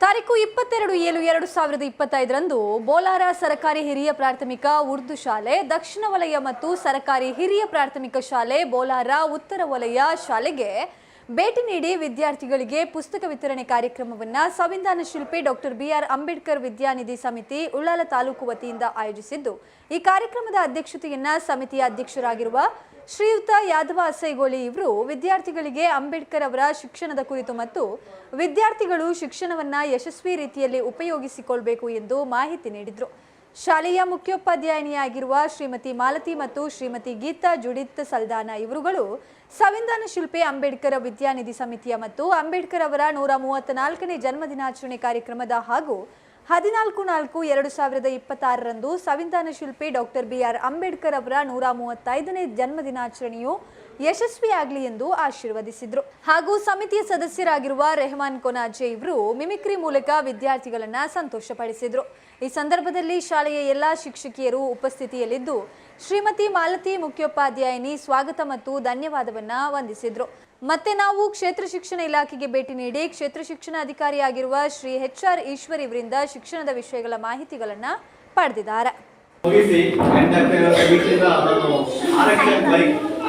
ತಾರೀಕು ಇಪ್ಪತ್ತೆರಡು ಏಳು ಎರಡು ಸಾವಿರದ ಇಪ್ಪತ್ತೈದರಂದು ಬೋಲಾರ ಸರಕಾರಿ ಹಿರಿಯ ಪ್ರಾಥಮಿಕ ಉರ್ದು ಶಾಲೆ, ದಕ್ಷಿಣ ವಲಯ ಮತ್ತು ಸರಕಾರಿ ಹಿರಿಯ ಪ್ರಾಥಮಿಕ ಶಾಲೆ ಬೋಲಾರ ಉತ್ತರ ವಲಯ ಶಾಲೆಗೆ ಭೇಟಿ ನೀಡಿ ವಿದ್ಯಾರ್ಥಿಗಳಿಗೆ ಪುಸ್ತಕ ವಿತರಣೆ ಕಾರ್ಯಕ್ರಮವನ್ನು ಸಂವಿಧಾನ ಶಿಲ್ಪಿ ಡಾಕ್ಟರ್ ಬಿಆರ್ ಅಂಬೇಡ್ಕರ್ ವಿದ್ಯಾನಿಧಿ ಸಮಿತಿ ಉಳ್ಳಾಲ ತಾಲೂಕು ವತಿಯಿಂದ ಆಯೋಜಿಸಿದ್ದು. ಈ ಕಾರ್ಯಕ್ರಮದ ಅಧ್ಯಕ್ಷತೆಯನ್ನ ಸಮಿತಿಯ ಅಧ್ಯಕ್ಷರಾಗಿರುವ ಶ್ರೀಯುತ ಯಾದವ ಅಸೈಗೋಳಿ ಇವರು ವಿದ್ಯಾರ್ಥಿಗಳಿಗೆ ಅಂಬೇಡ್ಕರ್ ಅವರ ಶಿಕ್ಷಣದ ಕುರಿತು ಮತ್ತು ವಿದ್ಯಾರ್ಥಿಗಳು ಶಿಕ್ಷಣವನ್ನ ಯಶಸ್ವಿ ರೀತಿಯಲ್ಲಿ ಉಪಯೋಗಿಸಿಕೊಳ್ಬೇಕು ಎಂದು ಮಾಹಿತಿ ನೀಡಿದರು. ಶಾಲೆಯ ಮುಖ್ಯೋಪಾಧ್ಯಾಯಿನಿಯಾಗಿರುವ ಶ್ರೀಮತಿ ಮಾಲತಿ ಮತ್ತು ಶ್ರೀಮತಿ ಗೀತಾ ಜುಡಿತ್ ಸಲ್ದಾನ ಇವರುಗಳು ಸಂವಿಧಾನ ಶಿಲ್ಪಿ ಅಂಬೇಡ್ಕರ್ ವಿದ್ಯಾನಿಧಿ ಸಮಿತಿಯ ಮತ್ತು ಅಂಬೇಡ್ಕರ್ ಅವರ ನೂರ ಮೂವತ್ತ್ ನಾಲ್ಕನೇ ಜನ್ಮದಿನಾಚರಣೆ ಕಾರ್ಯಕ್ರಮದ ಹಾಗೂ ಹದಿನಾಲ್ಕು ನಾಲ್ಕು ಎರಡು ಸಾವಿರದ ಇಪ್ಪತ್ತಾರರಂದು ಸಂವಿಧಾನ ಶಿಲ್ಪಿ ಡಾಕ್ಟರ್ ಬಿಆರ್ ಅಂಬೇಡ್ಕರ್ ಅವರ ನೂರ ಮೂವತ್ತೈದನೇ ಜನ್ಮದಿನಾಚರಣೆಯು ಯಶಸ್ವಿಯಾಗಲಿ ಎಂದು ಆಶೀರ್ವದಿಸಿದ್ರು. ಹಾಗೂ ಸಮಿತಿಯ ಸದಸ್ಯರಾಗಿರುವ ರೆಹಮಾನ್ ಕೊನಾಜೆ ಇವರು ಮಿಮಿಕ್ರಿ ಮೂಲಕ ವಿದ್ಯಾರ್ಥಿಗಳನ್ನ ಸಂತೋಷಪಡಿಸಿದ್ರು. ಈ ಸಂದರ್ಭದಲ್ಲಿ ಶಾಲೆಯ ಎಲ್ಲಾ ಶಿಕ್ಷಕಿಯರು ಉಪಸ್ಥಿತಿಯಲ್ಲಿದ್ದು, ಶ್ರೀಮತಿ ಮಾಲತಿ ಮುಖ್ಯೋಪಾಧ್ಯಾಯಿನಿ ಸ್ವಾಗತ ಮತ್ತು ಧನ್ಯವಾದವನ್ನ ವಂದಿಸಿದ್ರು. ಮತ್ತೆ ನಾವು ಕ್ಷೇತ್ರ ಶಿಕ್ಷಣ ಇಲಾಖೆಗೆ ಭೇಟಿ ನೀಡಿ ಕ್ಷೇತ್ರ ಶಿಕ್ಷಣ ಅಧಿಕಾರಿಯಾಗಿರುವ ಶ್ರೀ ಎಚ್ ಆರ್ ಈಶ್ವರ್ ಇವರಿಂದ ಶಿಕ್ಷಣದ ವಿಷಯಗಳ ಮಾಹಿತಿಗಳನ್ನ ಪಡೆದಿದ್ದಾರೆ.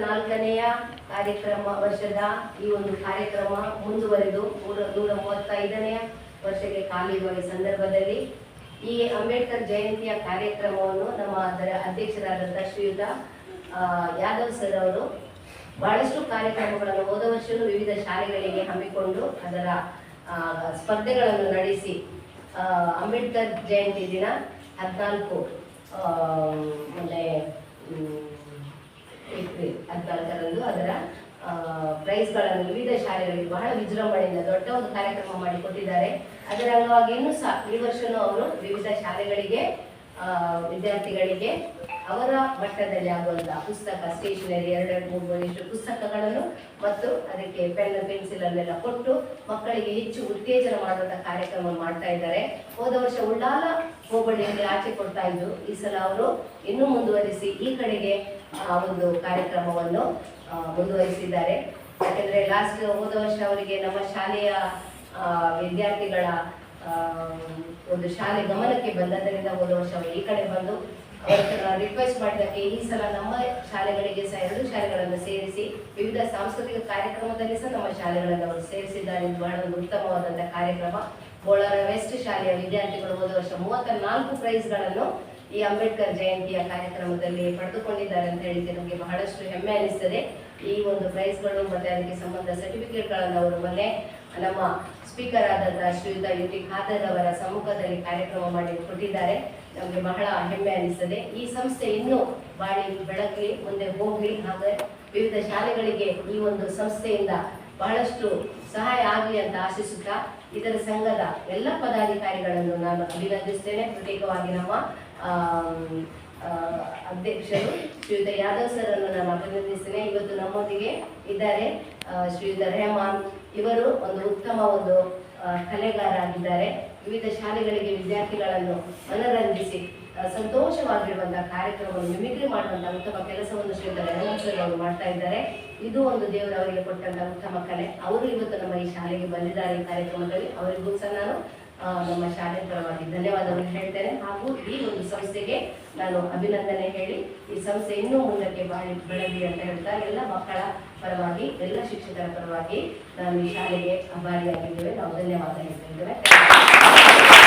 ನಾಲ್ಕನೆಯ ಕಾರ್ಯಕ್ರಮ ವರ್ಷದ ಈ ಒಂದು ಕಾರ್ಯಕ್ರಮ ಮುಂದುವರೆದು ನೂರ ನೂರ ಮೂವತ್ತೈದನೆಯ ವರ್ಷಕ್ಕೆ ಕಾಲಿರುವ ಈ ಸಂದರ್ಭದಲ್ಲಿ ಈ ಅಂಬೇಡ್ಕರ್ ಜಯಂತಿಯ ಕಾರ್ಯಕ್ರಮವನ್ನು ನಮ್ಮ ಅದರ ಅಧ್ಯಕ್ಷರಾದಂಥ ಶ್ರೀಯುತ ಯಾದವ್ ಸರ್ ಅವರು ಬಹಳಷ್ಟು ಕಾರ್ಯಕ್ರಮಗಳನ್ನು ಹೋದ ವರ್ಷವೂ ವಿವಿಧ ಶಾಲೆಗಳಿಗೆ ಹಮ್ಮಿಕೊಂಡು ಅದರ ಸ್ಪರ್ಧೆಗಳನ್ನು ನಡೆಸಿ ಅಂಬೇಡ್ಕರ್ ಜಯಂತಿ ದಿನ ಹದಿನಾಲ್ಕು ಮೊನ್ನೆ ಏಪ್ರಿಲ್ ಹದಿನಾಲ್ಕರಂದು ಅದರ ಆ, ಪ್ರೈಸ್ಗಳನ್ನು ವಿವಿಧ ಶಾಲೆಗಳಿಗೆ ಬಹಳ ವಿಜೃಂಭಣೆಯಿಂದ ದೊಡ್ಡ ಒಂದು ಕಾರ್ಯಕ್ರಮ ಮಾಡಿ ಕೊಟ್ಟಿದ್ದಾರೆ ಅದರ ಅಂಗವಾಗಿ ಇನ್ನೂ ಸಹ ಈ ವರ್ಷನೂ ಅವರು ವಿವಿಧ ಶಾಲೆಗಳಿಗೆ ವಿದ್ಯಾರ್ಥಿಗಳಿಗೆ ಅವರ ಮಟ್ಟದಲ್ಲಿ ಆಗುವಂತಹ ಪುಸ್ತಕ, ಸ್ಟೇಷನರಿ ಎರಡೆರಡು ಮೂರು ಇಷ್ಟು ಪುಸ್ತಕಗಳನ್ನು ಮತ್ತು ಅದಕ್ಕೆ ಪೆನ್, ಪೆನ್ಸಿಲ್ ಅನ್ನೆಲ್ಲ ಕೊಟ್ಟು ಮಕ್ಕಳಿಗೆ ಹೆಚ್ಚು ಉತ್ತೇಜನ ಮಾಡುವಂತಹ ಕಾರ್ಯಕ್ರಮ ಮಾಡ್ತಾ ಇದ್ದಾರೆ. ಹೋದ ವರ್ಷ ಉಳ್ಳಾಲ ಹೋಬಳಿಯಲ್ಲಿ ಆಚೆ ಕೊಡ್ತಾ ಇದ್ದು, ಈ ಸಲ ಅವರು ಇನ್ನೂ ಮುಂದುವರಿಸಿ ಈ ಕಡೆಗೆ, ಆ, ಒಂದು ಕಾರ್ಯಕ್ರಮವನ್ನು ಮುಂದುವರಿಸಿದ್ದಾರೆ. ಯಾಕೆಂದ್ರೆ ಲಾಸ್ಟ್ ಹೋದ ವರ್ಷ ಅವರಿಗೆ ನಮ್ಮ ಶಾಲೆಯ ವಿದ್ಯಾರ್ಥಿಗಳ ಒಂದು ಶಾಲೆ ಗಮನಕ್ಕೆ ಬಂದದ್ದರಿಂದ ಒಂದು ವರ್ಷ ಈ ಕಡೆ ಬಂದು ರಿಕ್ವೆಸ್ಟ್ ಮಾಡಿದಕ್ಕೆ ಈ ಸಲ ನಮ್ಮ ಶಾಲೆಗಳಿಗೆ ಸಹ ಎರಡು ಶಾಲೆಗಳನ್ನು ಸೇರಿಸಿ ವಿವಿಧ ಸಾಂಸ್ಕೃತಿಕ ಕಾರ್ಯಕ್ರಮದಲ್ಲಿ ಸಹ ನಮ್ಮ ಶಾಲೆಗಳನ್ನು ಅವರು ಸೇರಿಸಿದ್ದಾರೆ. ಬಹಳ ಒಂದು ಉತ್ತಮವಾದಂತಹ ಕಾರ್ಯಕ್ರಮ. ಬೋಳಾರ ವೆಸ್ಟ್ ಶಾಲೆಯ ವಿದ್ಯಾರ್ಥಿಗಳು ಹೋದ ವರ್ಷ ಮೂವತ್ತ ನಾಲ್ಕು ಪ್ರೈಸ್ಗಳನ್ನು ಈ ಅಂಬೇಡ್ಕರ್ ಜಯಂತಿಯ ಕಾರ್ಯಕ್ರಮದಲ್ಲಿ ಪಡೆದುಕೊಂಡಿದ್ದಾರೆ ಅಂತ ಹೇಳಿದ್ರೆ ನಮಗೆ ಬಹಳಷ್ಟು ಹೆಮ್ಮೆ ಅನಿಸ್ತದೆ. ಈ ಒಂದು ಪ್ರೈಸ್ಗಳು ಮತ್ತೆ ಅದಕ್ಕೆ ಸಂಬಂಧ ಸರ್ಟಿಫಿಕೇಟ್ಗಳನ್ನು ಅವರು ಮೊನ್ನೆ ನಮ್ಮ ಸ್ಪೀಕರ್ ಆದಂತಹ ಶ್ರೀಯುತ ಯು ಖಾದರ್ ಅವರ ಸಮ್ಮುಖದಲ್ಲಿ ಕಾರ್ಯಕ್ರಮ ಮಾಡಿ ಕೊಟ್ಟಿದ್ದಾರೆ ನಮಗೆ ಬಹಳ ಹೆಮ್ಮೆ ಅನಿಸ್ತದೆ ಈ ಸಂಸ್ಥೆ ಇನ್ನೂ ಬಾಳಿ ಬೆಳಗ್ಲಿ ಮುಂದೆ ಹೋಗ್ಲಿ. ಹಾಗೆ ವಿವಿಧ ಶಾಲೆಗಳಿಗೆ ಈ ಒಂದು ಸಂಸ್ಥೆಯಿಂದ ಬಹಳಷ್ಟು ಸಹಾಯ ಆಗಲಿ ಅಂತ ಆಶಿಸುತ್ತಾ ಇದರ ಸಂಘದ ಎಲ್ಲ ಪದಾಧಿಕಾರಿಗಳನ್ನು ನಾನು ಅಭಿನಂದಿಸ್ತೇನೆ. ಪ್ರತ್ಯೇಕವಾಗಿ ನಮ್ಮ ಅಧ್ಯಕ್ಷರು ಶ್ರೀಯುತ ಯಾದವ್ ಸರ್ ಅನ್ನು ನಾನು ಅಭಿನಂದಿಸ್ತೇನೆ. ಇವತ್ತು ನಮ್ಮೊಂದಿಗೆ ಇದ್ದಾರೆ ಶ್ರೀಯುತ ರೆಹಮಾನ್. ಇವರು ಒಂದು ಉತ್ತಮ ಒಂದು ಕಲೆಗಾರರಾಗಿದ್ದಾರೆ. ವಿವಿಧ ಶಾಲೆಗಳಿಗೆ ವಿದ್ಯಾರ್ಥಿಗಳನ್ನು ಮನರಂಜಿಸಿ ಸಂತೋಷವಾಗಿರುವಂತಹ ಕಾರ್ಯಕ್ರಮವನ್ನು ಮಿಮಿಕ್ರಿ ಮಾಡುವಂತಹ ಉತ್ತಮ ಕೆಲಸವನ್ನು ಶ್ರೀಯುತ ರೆಹಮಾನ್ ಸರ್ ಅವರು ಮಾಡ್ತಾ ಇದ್ದಾರೆ. ಇದು ಒಂದು ದೇವರು ಅವರಿಗೆ ಕೊಟ್ಟಂತಹ ಉತ್ತಮ ಕಲೆ. ಅವರು ಇವತ್ತು ನಮ್ಮ ಈ ಶಾಲೆಗೆ ಬಂದಿದ್ದಾರೆ ಈ ಕಾರ್ಯಕ್ರಮದಲ್ಲಿ. ಅವರಿಗೂ ಸಹ ನಾನು ನಮ್ಮ ಶಾಲೆ ಪರವಾಗಿ ಧನ್ಯವಾದವನ್ನು ಹೇಳ್ತೇನೆ. ಹಾಗೂ ಈ ಒಂದು ಸಂಸ್ಥೆಗೆ ನಾನು ಅಭಿನಂದನೆ ಹೇಳಿ, ಈ ಸಂಸ್ಥೆ ಇನ್ನೂ ಮುಂದಕ್ಕೆ ಬಾಳಿ ಬೆಳಗ್ಗೆ ಅಂತ ಹೇಳ್ತಾ, ಎಲ್ಲ ಮಕ್ಕಳ ಪರವಾಗಿ, ಎಲ್ಲ ಶಿಕ್ಷಕರ ಪರವಾಗಿ ನಾನು ಈ ಶಾಲೆಗೆ ಅಭಾರಿಯಾಗಿದ್ದೇವೆ. ನಾವು ಧನ್ಯವಾದ ಹೇಳ್ತಾ ಇದ್ದೇವೆ.